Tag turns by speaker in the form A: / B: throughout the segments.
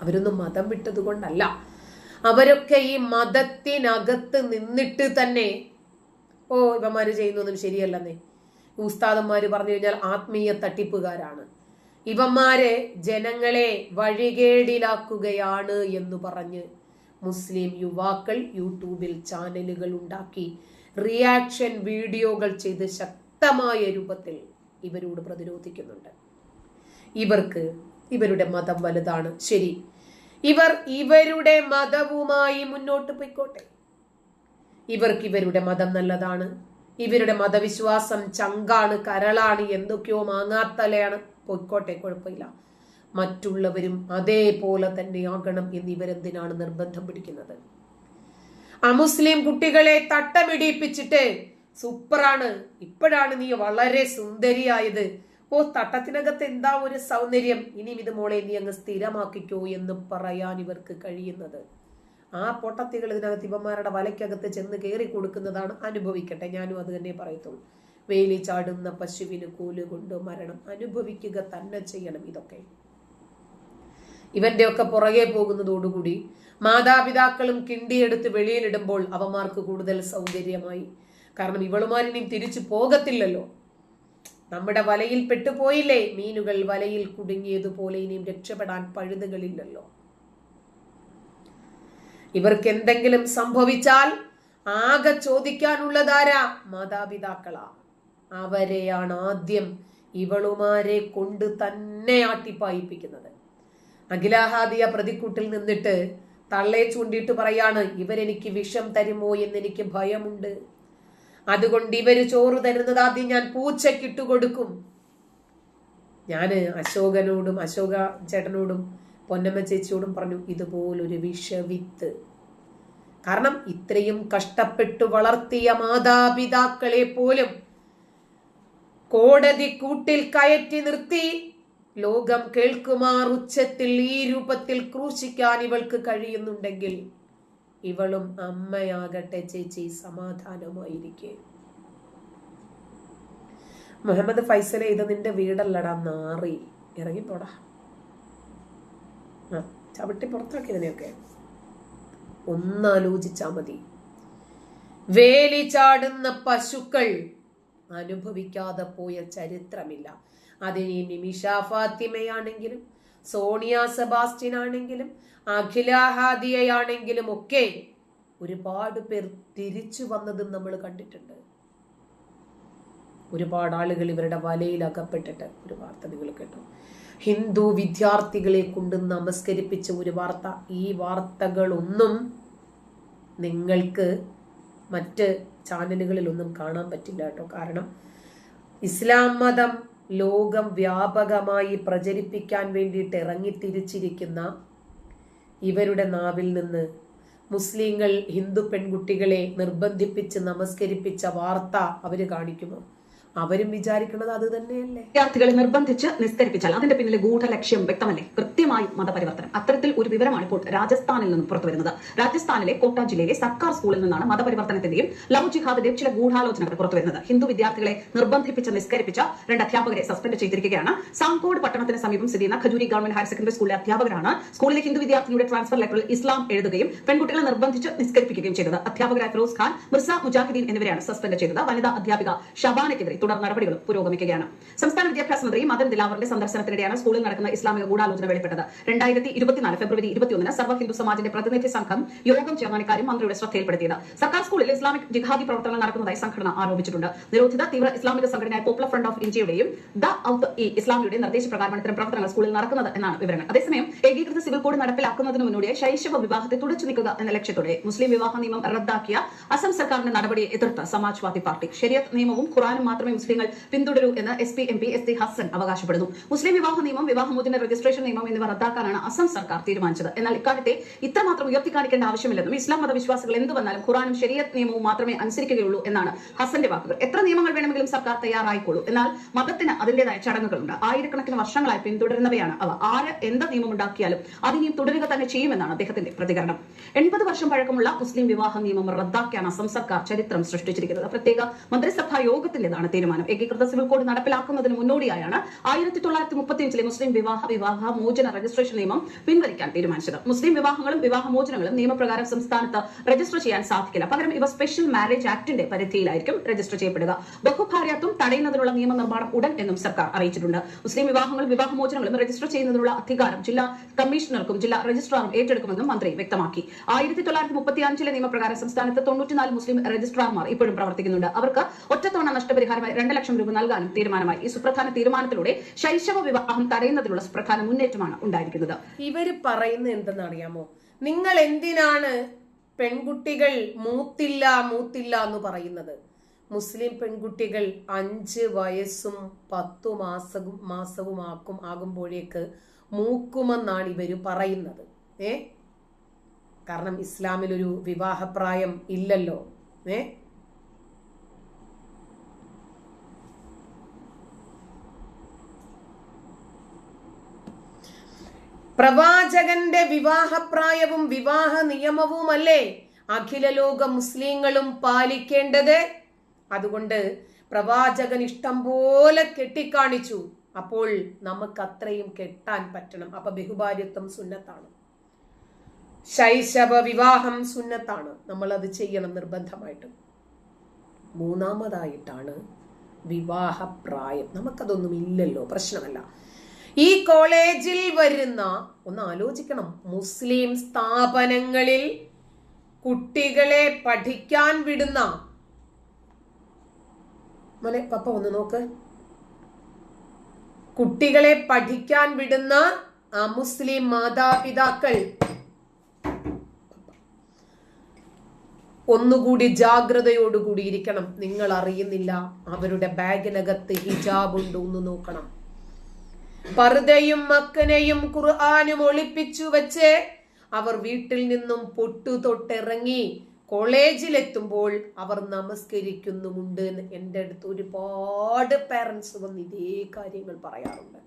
A: അവരൊന്നും മതം വിട്ടത് കൊണ്ടല്ല അവരൊക്കെ ഈ മതത്തിനകത്ത് നിന്നിട്ട് തന്നെ ഓ ഇവന്മാര് ചെയ്യുന്നൊന്നും ശരിയല്ലെന്നേ. ഉസ്താദന്മാര് പറഞ്ഞു കഴിഞ്ഞാൽ ആത്മീയ തട്ടിപ്പുകാരാണ്. ഇവന്മാരെ ജനങ്ങളെ വഴികേടിലാക്കുകയാണ് എന്ന് പറഞ്ഞ് മുസ്ലിം യുവാക്കൾ യൂട്യൂബിൽ ചാനലുകൾ ഉണ്ടാക്കി റിയാക്ഷൻ വീഡിയോകൾ ചെയ്ത് ശക്തമായ രൂപത്തിൽ ഇവരോട് പ്രതിരോധിക്കുന്നുണ്ട്. ഇവർക്ക് ഇവരുടെ മതം വലുതാണ്. ശരി. ഇവർ ഇവരുടെ മതവുമായി മുന്നോട്ട് പോയിക്കോട്ടെ. ഇവർക്ക് ഇവരുടെ മതം നല്ലതാണ്. ഇവരുടെ മതവിശ്വാസം ചങ്കാണ് കരളാണ് എന്തൊക്കെയോ മാങ്ങാത്തലയാണ്. പൊയ്ക്കോട്ടെ കുഴപ്പമില്ല. മറ്റുള്ളവരും അതേപോലെ തന്നെ ആകണം എന്ന് ഇവരെന്തിനാണ് നിർബന്ധം പിടിക്കുന്നത്? അമുസ്ലിം കുട്ടികളെ തട്ടമിടിപ്പിച്ചിട്ട് സൂപ്പറാണ്. ഇപ്പോഴാണ് നീ വളരെ സുന്ദരിയായത്. ഓ തട്ടത്തിനകത്ത് എന്താ ഒരു സൗന്ദര്യം? ഇനിയും ഇത് മോളെ നീ അങ്ങ് സ്ഥിരമാക്കിക്കോ എന്ന് പറയാൻ ഇവർക്ക് കഴിയുന്നത്. ആ പൊട്ടത്തികൾ ഇതിനകത്ത് ഇവന്മാരുടെ വലയ്ക്കകത്ത് ചെന്ന് കയറി കൊടുക്കുന്നതാണ് അനുഭവിക്കട്ടെ. ഞാനും അത് തന്നെ പറയത്തുള്ളൂ. വേലി ചാടുന്ന പശുവിന് കൂൽ കൊണ്ട് മരണം. അനുഭവിക്കുക തന്നെ ചെയ്യണം ഇതൊക്കെ. ഇവന്റെ ഒക്കെ പുറകെ പോകുന്നതോടുകൂടി മാതാപിതാക്കളും കിണ്ടിയെടുത്ത് വെളിയിലിടുമ്പോൾ അവന്മാർക്ക് കൂടുതൽ സൗന്ദര്യമായി. കാരണം ഇവളുമാരിനിയും തിരിച്ചു പോകത്തില്ലല്ലോ. നമ്മുടെ വലയിൽ പെട്ടുപോയില്ലേ? മീനുകൾ വലയിൽ കുടുങ്ങിയതുപോലെ ഇനിയും രക്ഷപ്പെടാൻ പഴുതുകളില്ലല്ലോ. ഇവർക്ക് എന്തെങ്കിലും സംഭവിച്ചാൽ ആകെ ചോദിക്കാനുള്ളതാരാ? മാതാപിതാക്കളാ. അവരെയാണ് ആദ്യം ഇവളുമാരെ കൊണ്ട് തന്നെ ആട്ടിപ്പായിപ്പിക്കുന്നത്. അഖിലാഹാദിയ പ്രതിക്കൂട്ടിൽ നിന്നിട്ട് തള്ളയെ ചൂണ്ടിയിട്ട് പറയാണ് ഇവരെനിക്ക് വിഷം തരുമോ എന്നെനിക്ക് ഭയമുണ്ട്. അതുകൊണ്ട് ഇവർ ചോറ് തരുന്നത് ആദ്യം ഞാൻ പൂച്ചക്കിട്ട് കൊടുക്കും ഞാൻ അശോകനോടും അശോക ചേട്ടനോടും പൊന്നമ്മ ചേച്ചിയോടും പറഞ്ഞു ഇതുപോലൊരു വിഷവിത്ത്. കാരണം ഇത്രയും കഷ്ടപ്പെട്ട് വളർത്തിയ മാതാപിതാക്കളെ പോലും കോടതി കൂട്ടിൽ കയറ്റി നിർത്തി. ലോകം കേൾക്കുമാർ ഉച്ചത്തിൽ ഈ രൂപത്തിൽ ക്രൂശിക്കാൻ ഇവൾക്ക് കഴിയുന്നുണ്ടെങ്കിൽ ഇവളും അമ്മയാകട്ടെ ചേച്ചി സമാധാനമായിരിക്കെ. മുഹമ്മദ് ഫൈസലെ ഇത് നിന്റെ വീടല്ലടാ നാറി. ഇറങ്ങിപ്പോടാ. ആ ചവിട്ടി പുറത്താക്കി ഇതിനെയൊക്കെ. ഒന്നാലോചിച്ചാ മതി. വേലി ചാടുന്ന പശുക്കൾ അനുഭവിക്കാതെ പോയ ചരിത്രമില്ല. അതിനി നിമിഷ ഫാത്തിമയാണെങ്കിലും സോണിയ സെബാസ്റ്റ്യൻ ആണെങ്കിലും അഖിലാഹാദിയയാണെങ്കിലും ഒക്കെ ഒരുപാട് പേർ തിരിച്ചു വന്നതും നമ്മൾ കണ്ടിട്ടുണ്ട്. ഒരുപാട് ആളുകൾ ഇവരുടെ വലയിൽ അകപ്പെട്ടിട്ട് ഒരു വാർത്ത നിങ്ങൾ കേട്ടു. ഹിന്ദു വിദ്യാർത്ഥികളെ കൊണ്ട് നമസ്കരിപ്പിച്ച ഒരു വാർത്ത. ഈ വാർത്തകളൊന്നും നിങ്ങൾക്ക് മറ്റ് ചാനലുകളിലൊന്നും കാണാൻ പറ്റില്ല കേട്ടോ. കാരണം ഇസ്ലാം മതം ലോകം വ്യാപകമായി പ്രചരിപ്പിക്കാൻ വേണ്ടിയിട്ട് ഇറങ്ങിത്തിരിച്ചിരിക്കുന്ന ഇവരുടെ നാവിൽ നിന്ന് മുസ്ലിങ്ങൾ ഹിന്ദു പെൺകുട്ടികളെ നിർബന്ധിപ്പിച്ച് നമസ്കരിപ്പിച്ച വാർത്ത അവർ കാണിക്കുമോ അവരും വിചാരിക്കുന്നത് അത് തന്നെയല്ലേ?
B: വിദ്യാർത്ഥികളെ നിർബന്ധിച്ച് നിസ്കരിപ്പിച്ചാൽ അതിന്റെ പിന്നിലെ ഗൂഢലക്ഷ്യം വ്യക്തമല്ലേ? കൃത്യമായി മതപരിവർത്തനം. അത്തരത്തിൽ ഒരു വിവരമാണ് ഇപ്പോൾ രാജസ്ഥാനിൽ നിന്നും പുറത്തു വരുന്നത്. രാജസ്ഥാനിലെ കോട്ട ജില്ലയിലെ സർക്കാർ സ്കൂളിൽ നിന്നാണ് മതപരിവർത്തനത്തിന്റെയും ലവ് ജിഹാദിന്റെയും ചില ഗൂഢാലോചനകൾ പുറത്തു വരുന്നത്. ഹിന്ദു വിദ്യാർത്ഥികളെ നിർബന്ധിപ്പിച്ച് നിസ്കരിപ്പിച്ച രണ്ട് അധ്യാപകരെ സസ്പെൻഡ് ചെയ്തിരിക്കുകയാണ്. സാങ്കോട് പട്ടണത്തിന് സമീപം സ്ഥിതി ചെയ്യുന്ന ഖജൂരി ഗവൺമെന്റ് ഹയർ സെക്കൻഡറി സ്കൂളിലെ അധ്യാപകരാണ് സ്കൂളിലെ ഹിന്ദു വിദ്യാർത്ഥിനിയുടെ ട്രാൻസ്ഫർ ലെറ്ററിൽ ഇസ്ലാം എഴുതുകയും പെൺകുട്ടികളെ നിർബന്ധിച്ച് നിസ്കരിപ്പിക്കുകയും ചെയ്തത്. അധ്യാപകരായ ഫിറോസ് ഖാൻ മിർസ മുജാഹിദ്ദീൻ എന്നിവരെയാണ് സസ്പെൻഡ് ചെയ്തത്. വനിതാ അധ്യാപിക ഷബാനയ്ക്കെതിരെ തുടർ നടപടികളും പുരോഗമിക്കുകയാണ്. സംസ്ഥാന വിദ്യാഭ്യാസ മന്ത്രി മദൻ ദിലാവറിന്റെ സന്ദർശനത്തിനിടെയാണ് സ്കൂളിൽ നടക്കുന്ന ഇസ്ലാമിക ഗൂഢാലോചന വെളിപ്പെട്ടത്. രണ്ടായിരത്തി ഇരുപത്തിനാല് ഫെബ്രുവരി ഇരുപത്തിയൊന്നിന് സർവ ഹിന്ദു സമാജിന്റെ പ്രതിനിധി സംഘം യോഗം ചേർന്ന ഇക്കാര്യം മന്ത്രിയുടെ ശ്രദ്ധയിൽപ്പെടുത്തിയത്. സർക്കാർ സ്കൂളിൽ ഇസ്ലാമിക് ജിഹാദി പ്രവർത്തനങ്ങൾ നടക്കുന്നതായി സംഘടന ആരോപിച്ചിട്ടുണ്ട്. നിരോധിത തീവ്ര ഇസ്ലാമിക സംഘടനയായ പോപ്പുലർ ഫ്രണ്ട് ഓഫ് ഇന്ത്യയുടെയും ദ ഔത്ത് ഇ ഇസ്ലാമിയുടെ നിർദ്ദേശപ്രകാരമാണ് ഇത്തരം പ്രവർത്തനങ്ങൾ സ്കൂളിൽ നടക്കുന്നത് എന്നാണ് വിവരങ്ങൾ. അതേസമയം ഏകീകൃത സിവിൽ കോഡ് നടപ്പിലാക്കുന്നതിന് മുന്നോടിയായി ശൈശവ വിവാഹത്തെ തുടച്ചു നീക്കുക എന്ന ലക്ഷ്യത്തോടെ മുസ്ലിം വിവാഹ നിയമം റദ്ദാക്കിയ അസം സർക്കാരിന്റെ നടപടിയെ എതിർത്ത് സമാജ്വാദി പാർട്ടി. ശരിയത്ത് നിയമവും ഖുറാനും മാത്രമേ മുസ്ലിങ്ങൾ പിന്തുടരൂ എന്ന് S P M P S T Hasan അവകാശപ്പെടുന്നു. മുസ്ലിം വിവാഹ നിയമം വിവാഹമോചന രജിസ്ട്രേഷൻ നിയമം എന്നിവ റദ്ദാക്കാനാണ് അസം സർക്കാർ തീരുമാനിച്ചത്. എന്നാൽ ഇക്കാര്യത്തെ ഇത്രമാത്രം ഉയർത്തിക്കാണിക്കേണ്ട ആവശ്യമില്ലെന്നും ഇസ്ലാം മതവിശ്വാസികൾ എന്ത് വന്നാലും ഖുറാനും ശരിയത്ത് നിയമവും മാത്രമേ അനുസരിക്കുകയുള്ളൂ എന്നാണ് ഹസന്റെ വാക്കുകൾ. എത്ര നിയമങ്ങൾ വേണമെങ്കിലും സർക്കാർ തയ്യാറായിക്കോളൂ. എന്നാൽ മതത്തിന് അതിന്റേതായ ചടങ്ങുകളുണ്ട്. ആയിരക്കണക്കിന് വർഷങ്ങളായി പിന്തുടരുന്നവയാണ് അവ. ആര് എന്ത് നിയമം ഉണ്ടാക്കിയാലും അതിനെയും തുടരുക തന്നെ ചെയ്യുമെന്നാണ് അദ്ദേഹത്തിന്റെ പ്രതികരണം. എൺപത് വർഷം പഴക്കമുള്ള മുസ്ലിം വിവാഹ നിയമം റദ്ദാക്കിയാണ് അസം സർക്കാർ ചരിത്രം സൃഷ്ടിച്ചിരിക്കുന്നത്. പ്രത്യേക മന്ത്രിസഭാ യോഗത്തിന്റേതാണ് തീരുമാനം. ഏകീകൃത സിവിൽ കോഡ് നടപ്പിലാക്കുന്നതിന് മുന്നോടിയായാണ് ആയിരത്തി തൊള്ളായിരത്തി മുപ്പത്തിയഞ്ചിലെ മുസ്ലിം വിവാഹ വിവാഹ മോചന രജിസ്ട്രേഷൻ നിയമം പിൻവലിക്കാൻ തീരുമാനിച്ചത്. മുസ്ലിം വിവാഹങ്ങളും വിവാഹമോചനങ്ങളും നിയമപ്രകാരം സംസ്ഥാനത്ത് രജിസ്റ്റർ ചെയ്യാൻ സാധിക്കില്ല. പകരം ഇവ സ്പെഷ്യൽ മാരേജ് ആക്ടിന്റെ പരിധിയിലായിരിക്കും രജിസ്റ്റർ ചെയ്യപ്പെടുക. ബഹുഭാര്യാത്വം തടയുന്നതിനുള്ള നിയമനിർമ്മാണം ഉടൻ എന്നും സർക്കാർ അറിയിച്ചിട്ടുണ്ട്. മുസ്ലിം വിവാഹങ്ങളും വിവാഹമോചനങ്ങളും രജിസ്റ്റർ ചെയ്യുന്നതിനുള്ള അധികാരം ജില്ലാ കമ്മീഷണർക്കും ജില്ലാ രജിസ്ട്രാറും ഏറ്റെടുക്കുമെന്നും മന്ത്രി വ്യക്തമാക്കി. ആയിരത്തി തൊള്ളായിരത്തി മുപ്പത്തി അഞ്ചിലെ നിയമപ്രകാരം സംസ്ഥാനത്ത് തൊണ്ണൂറ്റിനാല് മുസ്ലിം രജിസ്ട്രാർമാർ ഇപ്പോഴും പ്രവർത്തിക്കുന്നുണ്ട്. അവർക്ക് ഒറ്റത്തവണ നഷ്ടപരിഹാരമായി രണ്ട് ലക്ഷം രൂപ നൽകാനും തീരുമാനമായി. ഈ സുപ്രധാന തീരുമാനത്തിലൂടെ ശൈശവ വിവാഹം തടയുന്നതിനുള്ള സുപ്രധാന മുന്നേറ്റമാണ് ഉണ്ടായിരിക്കുന്നത്.
A: ഇവർ പറയുന്നത് എന്തെന്നറിയാമോ? നിങ്ങൾ എന്തിനാണ് പെൺകുട്ടികൾ മൂത്തില്ല മൂത്തില്ല എന്ന് പറയുന്നത്? മുസ്ലിം പെൺകുട്ടികൾ അഞ്ച് വയസ്സും പത്തു മാസവും മാസവും ആക്കും ആകുമ്പോഴേക്ക് മൂക്കുമെന്നാണ് ഇവർ പറയുന്നത്. ഏ? കാരണം ഇസ്ലാമിൽ ഒരു വിവാഹപ്രായം ഇല്ലല്ലോ. ഏ? പ്രവാചകന്റെ വിവാഹപ്രായവും വിവാഹ നിയമവുമല്ലേ? അഖില ലോക മുസ്ലിങ്ങളും പാലിക്കേണ്ടത്? അതുകൊണ്ട് പ്രവാചകൻ ഇഷ്ടം പോലെ കെട്ടിക്കാണിച്ചു. അപ്പോൾ നമുക്ക് അത്രയും കെട്ടാൻ പറ്റണം. അപ്പൊ ബഹുഭാര്യത്വം സുന്നത്താണ്. ശൈശവ വിവാഹം സുന്നത്താണ്. നമ്മൾ അത് ചെയ്യണം നിർബന്ധമായിട്ടും. മൂന്നാമതായിട്ടാണ് വിവാഹപ്രായം. നമുക്കതൊന്നും ഇല്ലല്ലോ. പ്രശ്നമല്ല. ഈ കോളേജിൽ വരുന്ന ഒന്ന് ആലോചിക്കണം. മുസ്ലിം സ്ഥാപനങ്ങളിൽ കുട്ടികളെ പഠിക്കാൻ വിടുന്ന. മോനെ പപ്പ ഒന്ന് നോക്ക്. കുട്ടികളെ പഠിക്കാൻ വിടുന്ന ആ മുസ്ലിം മാതാപിതാക്കൾ. ഒന്നുകൂടി ജാഗ്രതയോടുകൂടി ഇരിക്കണം. നിങ്ങൾ അറിയുന്നില്ല അവരുടെ ബാഗിനകത്ത് ഹിജാബ് ഉണ്ടോ എന്ന് നോക്കണം. പർദയും മക്കനെയും ഖുർആാനും ഒളിപ്പിച്ചു വച്ച് അവർ വീട്ടിൽ നിന്നും പൊട്ടു തൊട്ടിറങ്ങി കോളേജിലെത്തുമ്പോൾ അവർ നമസ്കരിക്കുന്നുമുണ്ട് എന്റെ അടുത്ത് ഒരുപാട് പേരൻസ് വന്ന് ഇതേ കാര്യങ്ങൾ പറയാറുണ്ട്.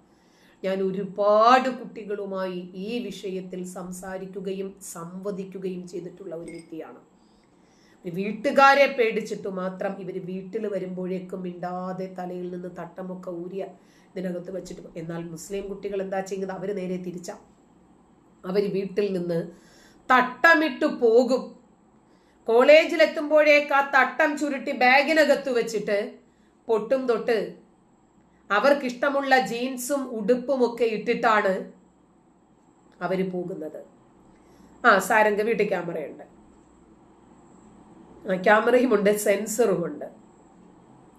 A: ഞാൻ ഒരുപാട് കുട്ടികളുമായി ഈ വിഷയത്തിൽ സംസാരിക്കുകയും സംവദിക്കുകയും ചെയ്തിട്ടുള്ള ഒരു വ്യക്തിയാണ്. വീട്ടുകാരെ പേടിച്ചിട്ട് മാത്രം ഇവർ വീട്ടിൽ വരുമ്പോഴേക്കും മിണ്ടാതെ തലയിൽ നിന്ന് തട്ടമൊക്കെ ഊരിയ ഇതിനകത്ത് വെച്ചിട്ട് എന്നാൽ മുസ്ലിം കുട്ടികൾ എന്താ ചെയ്യുന്നത്? അവർ നേരെ തിരിച്ച. അവർ വീട്ടിൽ നിന്ന് തട്ടമിട്ട് പോകും. കോളേജിലെത്തുമ്പോഴേക്ക് ആ തട്ടം ചുരുട്ടി ബാഗിനകത്ത് വെച്ചിട്ട് പൊട്ടും തൊട്ട് അവർക്കിഷ്ടമുള്ള ജീൻസും ഉടുപ്പും ഒക്കെ ഇട്ടിട്ടാണ് അവർ പോകുന്നത്. ആ സാരംഗ വീട്ടിൽ ക്യാമറയുണ്ട്. ക്യാമറയുമുണ്ട് സെൻസറുമുണ്ട്.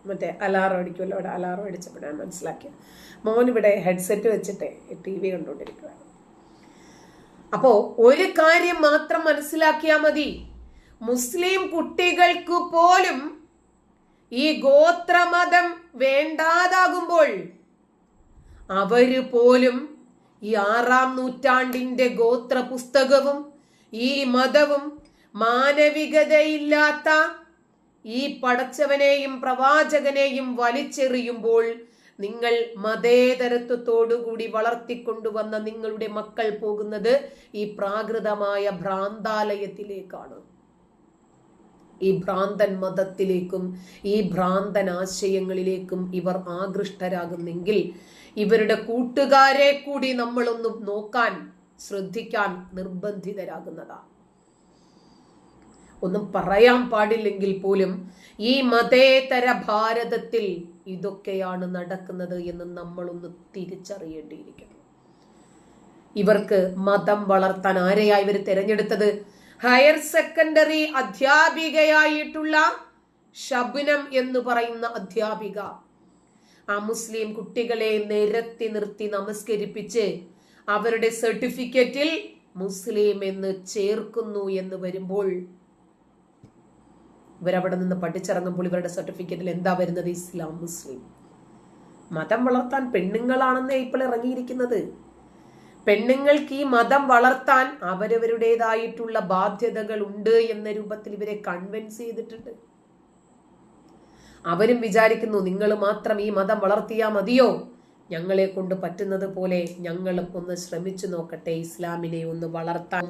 A: മറ്റേ അലാറം അടിക്കുമല്ലോ അവിടെ അലാറം അടിച്ചപ്പോൾ ഞാൻ മനസ്സിലാക്കിയത് മോൻ ഇവിടെ ഹെഡ്സെറ്റ് വെച്ചിട്ട് ടി വി കണ്ടുകൊണ്ടിരിക്കുകയാണ് അപ്പോ ഒരു കാര്യം മാത്രം മനസ്സിലാക്കിയാൽ മതി. മുസ്ലിം കുട്ടികൾക്ക് പോലും ഈ ഗോത്രമതം വേണ്ടാതാകുമ്പോൾ അവർ പോലും ഈ ആറാം നൂറ്റാണ്ടിന്റെ ഗോത്ര പുസ്തകവും ഈ മതവും മാനവികതയില്ലാത്ത ഈ പടച്ചവനെയും പ്രവാചകനെയും വലിച്ചെറിയുമ്പോൾ നിങ്ങൾ മതേതരത്വത്തോടുകൂടി വളർത്തിക്കൊണ്ടുവന്ന നിങ്ങളുടെ മക്കൾ പോകുന്നത് ഈ പ്രാകൃതമായ ഭ്രാന്താലയത്തിലേക്കാണ്. ഈ ഭ്രാന്തൻ മതത്തിലേക്കും ഈ ഭ്രാന്തൻ ആശയങ്ങളിലേക്കും ഇവർ ആകൃഷ്ടരാകുന്നെങ്കിൽ ഇവരുടെ കൂട്ടുകാരെ കൂടി നമ്മളൊന്ന് നോക്കാൻ ശ്രദ്ധിക്കാൻ നിർബന്ധിതരാകുന്നതാണ് ഒന്നും പറയാൻ പാടില്ലെങ്കിൽ പോലും ഈ മതേതര ഭാരതത്തിൽ ഇതൊക്കെയാണ് നടക്കുന്നത് എന്ന് നമ്മളൊന്ന് തിരിച്ചറിയേണ്ടിയിരിക്കുന്നു. ഇവർക്ക് മതം വളർത്താൻ ആരെയായി ഇവർ തിരഞ്ഞെടുത്തത്? ഹയർ സെക്കൻഡറി അധ്യാപികയായിട്ടുള്ള ഷബുനം എന്ന് പറയുന്ന അധ്യാപിക. ആ മുസ്ലിം കുട്ടികളെ നിരത്തി നിർത്തി നമസ്കരിപ്പിച്ച് അവരുടെ സർട്ടിഫിക്കറ്റിൽ മുസ്ലിം എന്ന് ചേർക്കുന്നു എന്ന് വരുമ്പോൾ ഇവരവിടെ നിന്ന് പഠിച്ചിറങ്ങുമ്പോൾ ഇവരുടെ സർട്ടിഫിക്കറ്റിൽ എന്താ വരുന്നത്? ഇസ്ലാം മുസ്ലിം. മതം വളർത്താൻ പെണ്ണുങ്ങളാണെന്നേ ഇപ്പോൾ ഇറങ്ങിയിരിക്കുന്നത്. പെണ്ണുങ്ങൾക്ക് ഈ മതം വളർത്താൻ അവരവരുടേതായിട്ടുള്ള ബാധ്യതകൾ ഉണ്ട് എന്ന രൂപത്തിൽ ഇവരെ കൺവിൻസ് ചെയ്തിട്ടുണ്ട്. അവരും വിചാരിക്കുന്നു നിങ്ങൾ മാത്രം ഈ മതം വളർത്തിയാ മതിയോ? ഞങ്ങളെ കൊണ്ട് പറ്റുന്നത് പോലെ ഞങ്ങളും ഒന്ന് ശ്രമിച്ചു നോക്കട്ടെ ഇസ്ലാമിനെ ഒന്ന് വളർത്താൻ